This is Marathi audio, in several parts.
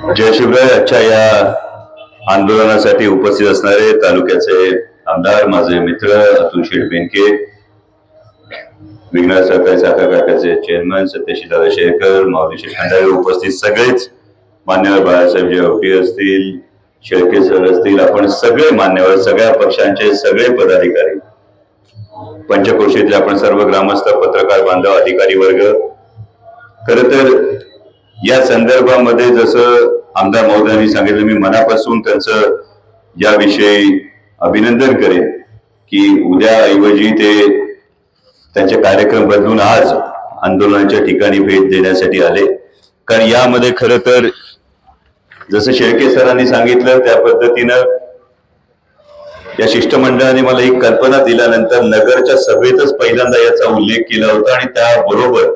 जयशिवराय आजच्या या आंदोलनासाठी उपस्थित असणारे तालुक्याचे आमदार माझे मित्र अतुल शेठ बेनके विघ्नार सहकारी साखर कारखान्याचे चेअरमन सत्यशीदादा शेरकर माऊली शेठ उपस्थित सगळेच मान्यवर बाळासाहेब जेवटी असतील शेळके सर असतील आपण सगळे मान्यवर सगळ्या पक्षांचे सगळे पदाधिकारी पंचक्रोशीतले आपण सर्व ग्रामस्थ पत्रकार बांधव अधिकारी वर्ग खर तर या संदर्भामध्ये जसं आमदार महोदयांनी सांगितलं मी मनापासून त्यांचं याविषयी अभिनंदन करेन की उद्या ऐवजी ते त्यांचे कार्यक्रम बदलून आज आंदोलनाच्या ठिकाणी भेट देण्यासाठी आले. कारण यामध्ये खरं तर जसं शेळके सरांनी सांगितलं त्या पद्धतीनं या शिष्टमंडळाने मला एक कल्पना दिल्यानंतर नगरच्या सभेतच पहिल्यांदा याचा उल्लेख केला होता आणि त्याबरोबर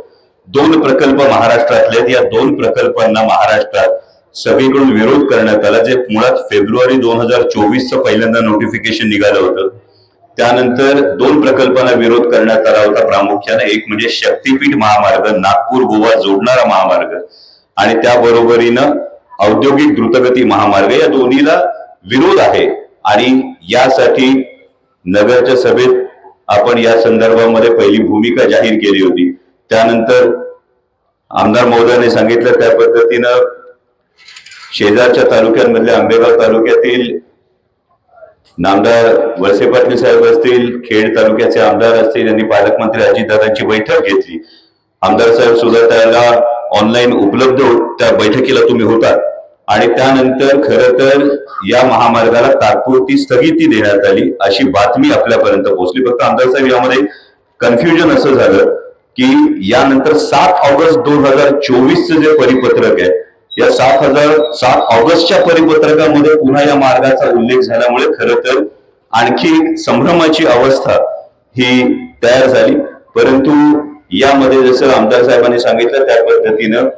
दोन प्रकल्प महाराष्ट्रातले आहेत. या दोन प्रकल्पांना महाराष्ट्रात सगळीकडून विरोध करण्यात आला जे मुळात फेब्रुवारी दोन हजार चोवीसचं पहिल्यांदा नोटिफिकेशन निघालं होतं. त्यानंतर दोन प्रकल्पांना विरोध करण्यात आला होता प्रामुख्याने. एक म्हणजे शक्तीपीठ महामार्ग नागपूर गोवा जोडणारा महामार्ग आणि त्याबरोबरीनं औद्योगिक द्रुतगती महामार्ग. या दोन्हीला विरोध आहे आणि यासाठी नगरच्या सभेत आपण या संदर्भामध्ये पहिली भूमिका जाहीर केली होती. त्यानंतर आमदार महोदयाने सांगितलं त्या पद्धतीनं शेजारच्या तालुक्यांमधल्या आंबेगाव तालुक्यातील नामदार वळसे पाटील साहेब असतील खेड तालुक्याचे आमदार असतील यांनी पालकमंत्री अजितदादांची बैठक घेतली. आमदार साहेब सुद्धा त्याला ऑनलाईन उपलब्ध त्या बैठकीला तुम्ही होतात. आणि त्यानंतर खरं तर या महामार्गाला तात्पुरती स्थगिती देण्यात आली अशी बातमी आपल्यापर्यंत पोहोचली. फक्त आमदार साहेब यामध्ये कन्फ्युजन असं झालं. की यानंतर सात ऑगस्ट दोन हजार चोवीसचं जे परिपत्रक आहे या सात हजार सात ऑगस्टच्या परिपत्रकामध्ये पुन्हा या मार्गाचा उल्लेख झाल्यामुळे खरं तर आणखी संभ्रमाची अवस्था ही तयार झाली. परंतु यामध्ये जसं आमदार साहेबांनी सांगितलं त्या पद्धतीनं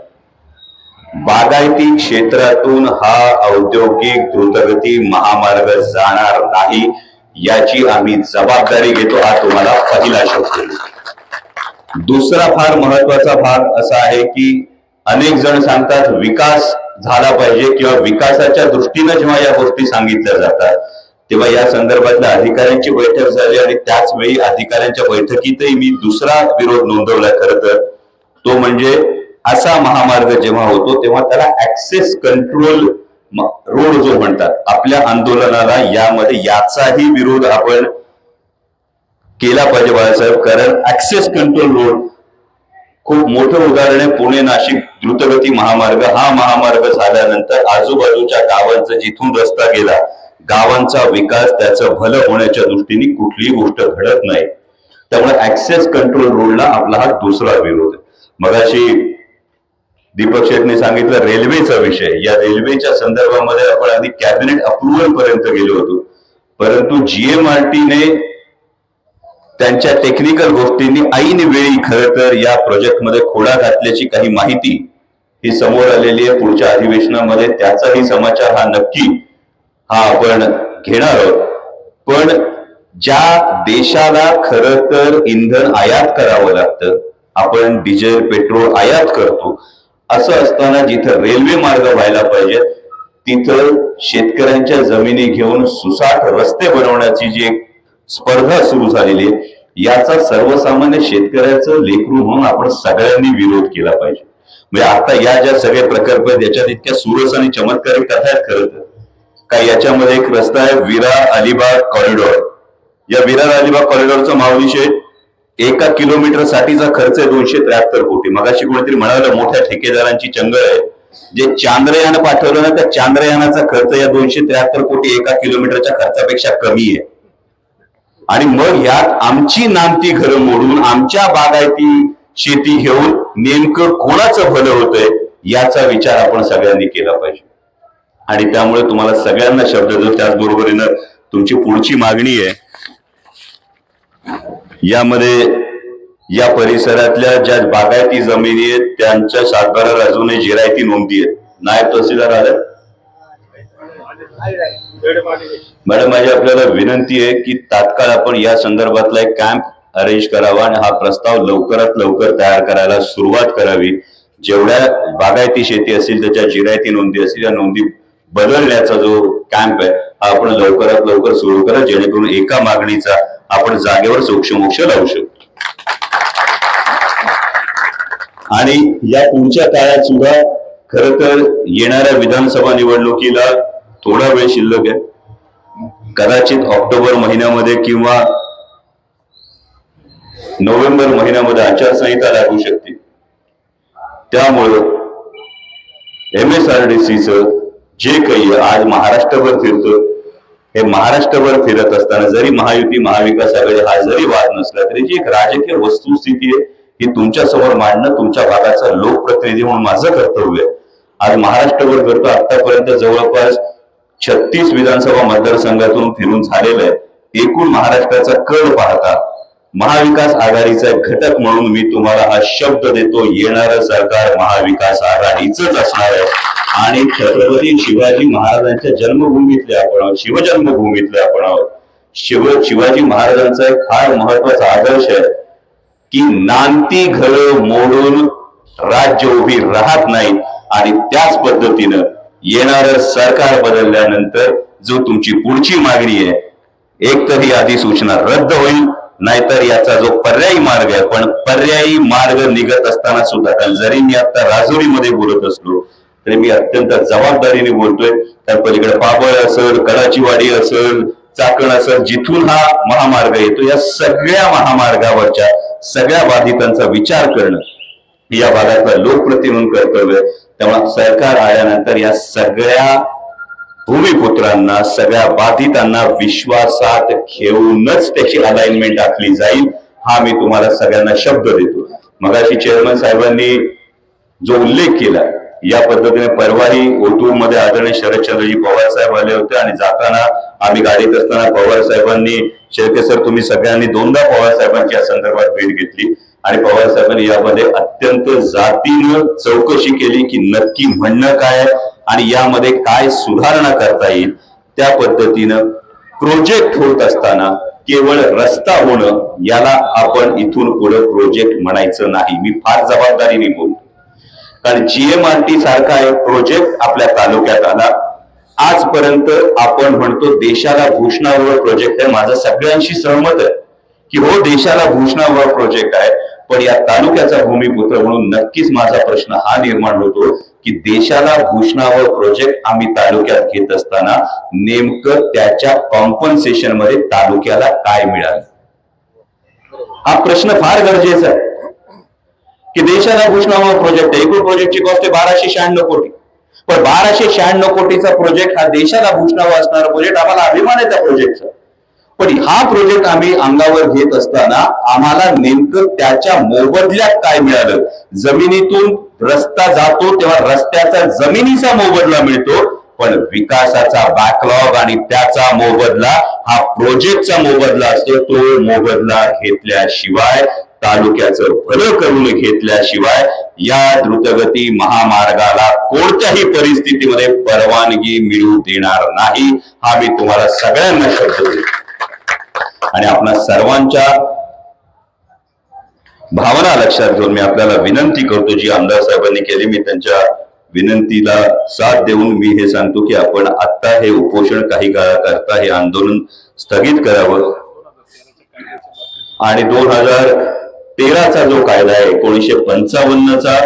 बागायती क्षेत्रातून हा औद्योगिक द्रुतगती महामार्ग जाणार नाही याची आम्ही जबाबदारी घेतो हा तुम्हाला पहिला शब्द दुसरा फार महत्त्वाचा भाग असा आहे की अनेक जण सांगतात विकास झाला पाहिजे किंवा विकासाच्या दृष्टीनं जेव्हा या गोष्टी सांगितल्या जातात तेव्हा या संदर्भातल्या अधिकाऱ्यांची बैठक झाली आणि त्याच वेळी अधिकाऱ्यांच्या बैठकीतही मी दुसरा विरोध नोंदवला खर तर. तो म्हणजे असा महामार्ग जेव्हा होतो तेव्हा त्याला ऍक्सेस कंट्रोल रोड जो म्हणतात आपल्या आंदोलनाला यामध्ये याचाही विरोध आपण केला पाहिजे बाळासाहेब कारण ऍक्सेस कंट्रोल रोड खूप मोठं उदाहरण आहे. पुणे नाशिक द्रुतगती महामार्ग. हा महामार्ग झाल्यानंतर आजूबाजूच्या गावांचा जिथून रस्ता गेला गावांचा विकास त्याचं भलं होण्याच्या दृष्टीने कुठलीही गोष्ट घडत नाही. त्यामुळे ऍक्सेस कंट्रोल रोडला आपला हा दुसरा विरोध मगाशी दीपक शेठने सांगितलं रेल्वेचा विषय. या रेल्वेच्या संदर्भामध्ये आपण आधी कॅबिनेट अप्रुव्हल पर्यंत गेलो होतो. परंतु जीएमआरटीने त्यांच्या टेक्निकल गोष्टींनी ऐन वेळी खरं तर या प्रोजेक्टमध्ये खोडा घातल्याची काही माहिती ही समोर आलेली आहे. पुढच्या अधिवेशनामध्ये त्याचाही समाचार हा नक्की हा आपण घेणार आहोत. पण ज्या देशाला खरं तर इंधन आयात करावं लागतं आपण डिझेल पेट्रोल आयात करतो असं असताना जिथं रेल्वे मार्ग व्हायला पाहिजे तिथं शेतकऱ्यांच्या जमिनी घेऊन सुसाट रस्ते बनवण्याची जी एक स्पर्धा सुरू झालेली आहे. याचा सर्वसामान्य शेतकऱ्याचं लेखरू म्हणून आपण सगळ्यांनी विरोध केला पाहिजे. म्हणजे आता या ज्या सगळे प्रकल्प आहेत याच्यात इतक्या सुरस आणि चमत्कारिक कथा आहेत खरं तर. का याच्यामध्ये एक रस्ता आहे विरार अलिबाग कॉरिडॉर या विरार अलिबाग कॉरिडॉरचा माऊली एका किलोमीटर साठीचा खर्च आहे दोनशे त्र्याहत्तर कोटी. मगाशी कोणीतरी म्हणाल मोठ्या ठेकेदारांची चंगळ आहे. जे चांद्रयान पाठवलं ना त्या चांद्रयानाचा खर्च या दोनशे त्र्याहत्तर कोटी एका किलोमीटरच्या खर्चापेक्षा कमी आहे. आणि मग यात आमची नामती घरं मोडून आमच्या बागायती शेती घेऊन नेमकं कोणाचं भलं होतंय याचा विचार आपण सगळ्यांनी केला पाहिजे. आणि त्यामुळे तुम्हाला सगळ्यांना शब्द देतो त्याचबरोबरीनं तुमची पुढची मागणी आहे. यामध्ये या परिसरातल्या ज्या बागायती जमिनी आहेत त्यांच्या सातबारा अजूनही जिरायती नोंदी आहेत. नायब तहसीलदार आले? मॅडम माझी आपल्याला विनंती आहे की तात्काळ आपण या संदर्भातला एक कॅम्प अरेंज करावा आणि हा प्रस्ताव लवकरात लवकर तयार करायला सुरुवात करावी. जेवढ्या बागायती शेती असेल त्याच्या जिरायती नोंदी असतील या नोंदी बदलण्याचा जो कॅम्प आहे हा आपण लवकरात लवकर सुरू करा जेणेकरून एका मागणीचा आपण जागेवर सोक्षमोक्ष लावू शकतो आणि या पुढच्या काळात सुद्धा खर तर येणाऱ्या विधानसभा निवडणुकीला थोडा वेळ शिल्लक आहे. कदाचित ऑक्टोबर महिन्यामध्ये किंवा नोव्हेंबर महिन्यामध्ये आचारसंहिता लागू शकते. त्यामुळं एम एस आर डी सीच जे काही आज महाराष्ट्रभर फिरतं हे महाराष्ट्रभर फिरत असताना जरी महायुती महाविकास आघाडी हा जरी वाद नसला तरी जी एक राजकीय वस्तुस्थिती आहे ही तुमच्यासमोर मांडणं तुमच्या भागाचा लोकप्रतिनिधी म्हणून माझं कर्तव्य आहे. आज महाराष्ट्रभर फिरतो आतापर्यंत जवळपास छत्तीस विधानसभा मतदारसंघातून फिरून झालेलं आहे एकूण महाराष्ट्राचा कल पाहता महाविकास आघाडीचा घटक म्हणून मी तुम्हाला हा शब्द देतो येणारं सरकार महाविकास आघाडीच असणार आहे. आणि छत्रपती शिवाजी महाराजांच्या जन्मभूमीतले आपण आहोत शिवजन्मभूमीतले आपण आहोत. शिव शिवाजी महाराजांचा एक फार महत्त्वाचा आदर्श आहे की नांती घर मोडून राज्य उभी राहत नाही आणि त्याच पद्धतीनं येणारं सरकार बदलल्यानंतर जो तुमची पुढची मागणी आहे एक तर ही अधिसूचना रद्द होईल नाहीतर याचा जो पर्यायी मार्ग आहे पण पर्यायी मार्ग निघत असताना सुद्धा कारण जरी मी आता राजुरीमध्ये बोलत असलो तरी मी अत्यंत जबाबदारीने बोलतोय. तर पलीकडे पाबळ असेल कडाचीवाडी असेल चाकण असेल जिथून हा महामार्ग येतो या सगळ्या महामार्गावरच्या सगळ्या बाधितांचा विचार करणं या भागातलं लोकप्रतिनिधी कर्तव्य त्यामुळे सरकार आल्यानंतर या सगळ्या भूमिपुत्रांना सगळ्या बाधितांना विश्वासात घेऊनच त्याची अलाइनमेंट आखली जाईल हा मी तुम्हाला सगळ्यांना शब्द देतो. मगाशी चेअरमन साहेबांनी जो उल्लेख केला या पद्धतीने परवाही ओतूरमध्ये आदरणीय शरदचंद्रजी पवार साहेब आले होते आणि जाताना आम्ही गाडीत असताना पवार साहेबांनी शेळके सर तुम्ही सगळ्यांनी दोनदा पवार साहेबांची या संदर्भात भेट घेतली. आणि पवार साहेबांनी यामध्ये अत्यंत जातीनं चौकशी केली की नक्की म्हणणं काय आणि यामध्ये काय सुधारणा करता येईल त्या पद्धतीनं प्रोजेक्ट होत असताना केवळ रस्ता होणं याला आपण इथून पुढे प्रोजेक्ट म्हणायचं नाही. मी फार जबाबदारीने बोलतो. कारण जीएमआरटी सारखा एक प्रोजेक्ट आपल्या तालुक्यात आला. आजपर्यंत आपण म्हणतो देशाला भूषणावर प्रोजेक्ट आहे. माझं सगळ्यांशी सहमत आहे की हो देशाला भूषणावर प्रोजेक्ट आहे. पण या तालुक्याचा भूमिपुत्र म्हणून नक्कीच माझा प्रश्न हा निर्माण होतो की देशाला भूषणावर प्रोजेक्ट आम्ही तालुक्यात घेत असताना नेमकं त्याच्या कॉम्पन्सेशनमध्ये तालुक्याला काय मिळालं? हा प्रश्न फार गरजेचा आहे. की देशाला भूषणावर प्रोजेक्ट आहे. एकूण प्रोजेक्टची कॉस्ट आहे बाराशे शहाण्णव कोटी. पण बाराशे शहाण्णव कोटीचा प्रोजेक्ट हा देशाला भूषणावर असणारा प्रोजेक्ट आम्हाला अभिमान आहे त्या प्रोजेक्टचा पण हा प्रोजेक्ट आम्ही अंगावर घेत असताना आम्हाला नेमकं त्याच्या मोबदल्यात काय मिळालं? जमिनीतून रस्ता जातो तेव्हा रस्त्याचा जमिनीचा मोबदला मिळतो पण विकासाचा बॅकलॉग आणि त्याचा मोबदला हा प्रोजेक्टचा मोबदला असतो तो मोबदला घेतल्याशिवाय तालुक्याचं भलं करून घेतल्याशिवाय या द्रुतगती महामार्गाला कोणत्याही परिस्थितीमध्ये परवानगी मिळू देणार नाही. हा मी तुम्हाला सगळ्यांना शब्द देतो. आणि आपणा सर्वांच्या भावना लक्षात घेऊन मी आपल्याला विनंती करतो जी आमदार साहेबांनी केली मी त्यांच्या विनंतीला साथ देऊन मी हे सांगतो की आपण आता हे उपोषण काही काळाकरता हे आंदोलन स्थगित करावं. आणि दोन हजार तेराचा जो कायदा आहे एकोणीसशे पंचावन्नचा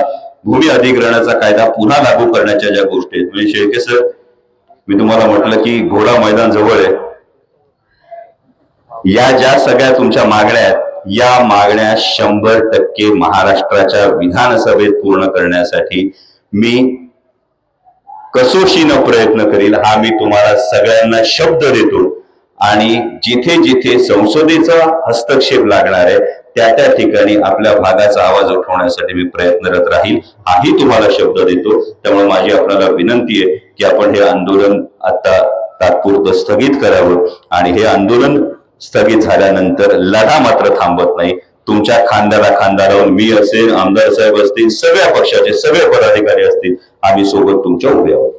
भूमी अधिग्रहणाचा कायदा पुन्हा लागू करण्याच्या ज्या गोष्टी आहेत म्हणजे शेळके सर मी तुम्हाला म्हटलं की घोडा मैदान जवळ आहे. या ज्या सगळ्या तुमच्या मागण्या आहेत या मागण्या शंभर टक्के महाराष्ट्राच्या विधानसभेत पूर्ण करण्यासाठी मी कसोशीनं प्रयत्न करील हा मी तुम्हाला सगळ्यांना शब्द देतो. आणि जिथे जिथे संसदेचा हस्तक्षेप लागणार आहे त्या त्या ठिकाणी आपल्या भागाचा आवाज उठवण्यासाठी मी प्रयत्नरत राहील हाही तुम्हाला शब्द देतो. त्यामुळे माझी आपल्याला विनंती आहे की आपण हे आंदोलन आता तात्पुरतं स्थगित करावं. आणि हे आंदोलन स्थगित झाल्यानंतर लढा मात्र थांबत नाही. तुमच्या खांद्याला खांदा लावून मी असेल आमदार साहेब असतील सगळ्या पक्षाचे सगळे पदाधिकारी असतील आम्ही सोबत तुमच्या उभे आहोत.